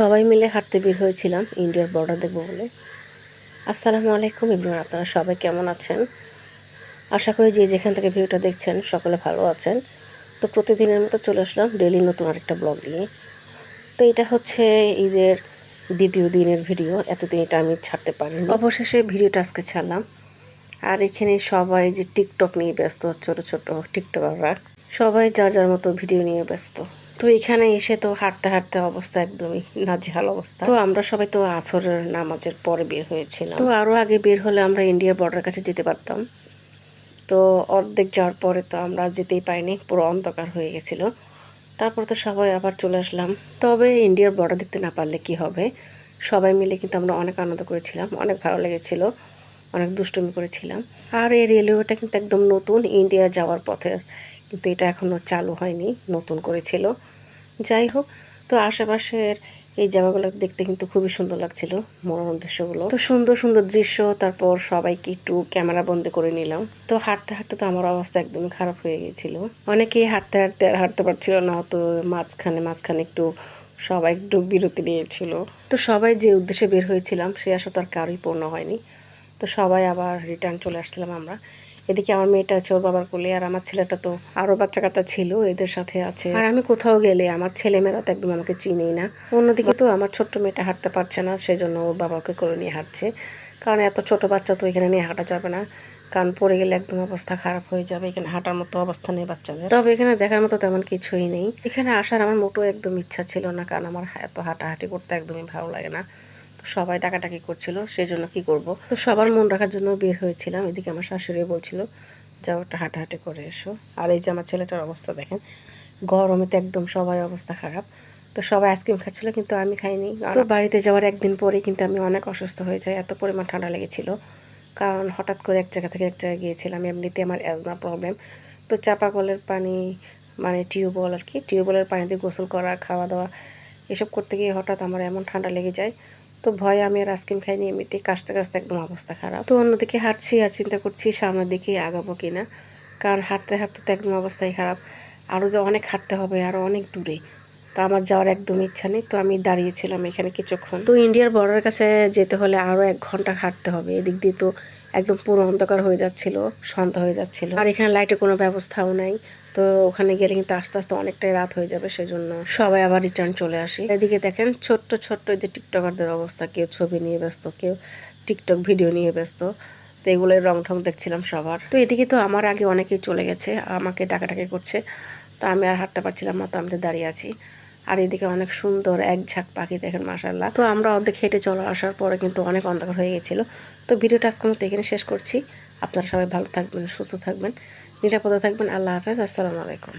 সবাই মিলে হাঁটতে বের হয়েছিলাম, ইন্ডিয়ার বর্ডার দেখব বলে। আসসালামু আলাইকুম ইবনুর আপনারা সবাই কেমন আছেন? আশা করি যে যেখান থেকে ভিডিওটা দেখছেন, সকলে ভালো আছেন। তো প্রতিদিনের মতো চলে আসলাম ডেলি নতুন আরেকটা ব্লগ নিয়ে। তো এটা হচ্ছে ঈদের দ্বিতীয় দিনের ভিডিও এতদিন এটা আমি ছাড়তে পারিনি। অবশেষে ভিডিওটা আজকে ছাড়লাম। আর এখানে সবাই যে টিকটক নিয়ে ব্যস্ত, ছোট ছোট টিকটকাররা সবাই যার যার মতো ভিডিও নিয়ে ব্যস্ত। তো এখানে এসে তো হাঁটতে হাঁটতে অবস্থা একদমই নাজেহাল অবস্থা। তো আমরা সবাই তো আসরের নামাজের পরে বের হয়েছিলাম। তো আরও আগে বের হলে আমরা ইন্ডিয়ার বর্ডার কাছে যেতে পারতাম। তো অর্ধেক যাওয়ার পরে তো আমরা যেতেই পাইনি পুরো অন্ধকার হয়ে গেছিল। তারপর তো সবাই আবার চলে আসলাম। তবে ইন্ডিয়ার বর্ডার দেখতে না পারলে কি হবে? সবাই মিলে কিন্তু আমরা অনেক আনন্দ করেছিলাম অনেক ভালো লেগেছিলো অনেক দুষ্টুমি করেছিলাম। আর এই রেলওয়েটা কিন্তু একদম নতুন ইন্ডিয়া যাওয়ার পথের কিন্তু এটা এখনও চালু হয়নি, নতুন করেছিল। যাই হোক, তো আশেপাশের এই জায়গাগুলো দেখতে কিন্তু খুবই সুন্দর লাগছিল, মনোরম দৃশ্যগুলো। তো সুন্দর সুন্দর দৃশ্য, তারপর সবাইকে একটু ক্যামেরা বন্দি করে নিলাম। তো হাঁটতে হাঁটতে তো আমার অবস্থা একদমই খারাপ হয়ে গিয়েছিল। অনেকেই হাঁটতে হাঁটতে আর হাঁটতে পারছিল না, তো মাঝখানে মাঝখানে একটু সবাই একটু বিরতি নিয়েছিল। তো সবাই যে উদ্দেশ্যে বের হয়েছিলাম, সে আসলে তার কারোই পূর্ণ হয়নি। তো সবাই আবার রিটার্ন চলে আসছিলাম আমরা। এদিকে আমার মেয়েটা আছে, ওর বাবার কোলে, আর আমার ছেলেটা তো আরও বাচ্চা কাচ্চা ছিল, এদের সাথে আছে। আর আমি কোথাও গেলে আমার ছেলেমেয়েরা তো একদম আমাকে চিনেই না। অন্যদিকে তো আমার ছোট্ট মেয়েটা হাঁটতে পারছে না, সেজন্য ওর বাবাকে করে নিয়ে হাঁটছে। কারণ এত ছোট বাচ্চা তো এখানে নিয়ে হাঁটা যাবে না। কারণ পড়ে গেলে একদম অবস্থা খারাপ হয়ে যাবে, এখানে হাঁটার মতো অবস্থা নেই বাচ্চাদের। তবে এখানে দেখার মতো তেমন কিছুই নেই। এখানে আসার আমার মোটো একদম ইচ্ছা ছিল না, কারণ আমার এত হাঁটাহাঁটি করতে একদমই ভালো লাগে না। তো সবাই ডাকাটাকি করছিল সেই জন্য কী করব? তো সবার মন রাখার জন্য বের হয়েছিলাম। এদিকে আমার শাশুড়ি বলছিল, যাও একটা হাঁটাহাঁটি করে এসো। আর এই যে আমার ছেলেটার অবস্থা দেখেন, গরমে তো একদম সবাই অবস্থা খারাপ। তো সবাই আইসক্রিম খাচ্ছিল, কিন্তু আমি খাইনি। তো বাড়িতে যাওয়ার একদিন পরে কিন্তু আমি অনেক অসুস্থ হয়ে যাই, এত পরিমাণ ঠান্ডা লেগেছিল। কারণ হঠাৎ করে এক জায়গা থেকে এক জায়গায় গিয়েছিলাম, এমনিতে আমার অ্যাজমা প্রবলেম তো চাপা কলের পানি মানে টিউবওয়েল আর কি, টিউবওয়েলের পানিতে গোসল করা, খাওয়া দাওয়া, এসব করতে গিয়ে হঠাৎ আমার এমন ঠান্ডা লেগে যায় তো ভয়ে আমি আর আইসক্রিম খাইনি এমনিতে কাশতে কাশতে একদম অবস্থা খারাপ। তো অন্যদিকে হাঁটছি আর চিন্তা করছি সামনের দিকে আগাবো কিনা, কারণ হাঁটতে হাঁটতে তো একদম অবস্থাই খারাপ। আরও যে অনেক হাঁটতে হবে, আরও অনেক দূরে, তো আমার যাওয়ার একদম ইচ্ছা নেই, তো আমি দাঁড়িয়েছিলাম এখানে কিছুক্ষণ। তো ইন্ডিয়ার বর্ডারের কাছে যেতে হলে আরও এক ঘণ্টা হাঁটতে হবে, এদিক দিয়ে তো একদম পুরো অন্ধকার হয়ে যাচ্ছিল সন্ধ্যা হয়ে যাচ্ছিল। আর এখানে লাইটের কোনো ব্যবস্থাও নাই তো ওখানে গেলে কিন্তু আস্তে আস্তে অনেকটাই রাত হয়ে যাবে, সেজন্য সবাই আবার রিটার্ন চলে আসি। এদিকে দেখেন ছোট্ট ছোট্ট যে টিকটকারদের অবস্থা, কেউ ছবি নিয়ে ব্যস্ত, কেউ টিকটক ভিডিও নিয়ে ব্যস্ত। তো এগুলোর রং ঠং দেখছিলাম সবার। তো এদিকে তো আমার আগে অনেকেই চলে গেছে, আমাকে ডাকাডাকি করছে, তো আমি আর হাঁটতে পারছিলাম না, তো আমি দাঁড়িয়ে আছি। আর এদিকে অনেক সুন্দর এক ঝাঁক পাখি দেখেন মাসাল্লাহ তো আমরা অর্ধেক হেঁটে চলে আসার পরে কিন্তু অনেক অন্ধকার হয়ে গেছিল। তো ভিডিওটা আজকে মতো এখানে শেষ করছি। আপনারা সবাই ভালো থাকবেন, সুস্থ থাকবেন, নিরাপদে থাকবেন। আল্লাহ হাফেজ, আসসালামু আলাইকুম।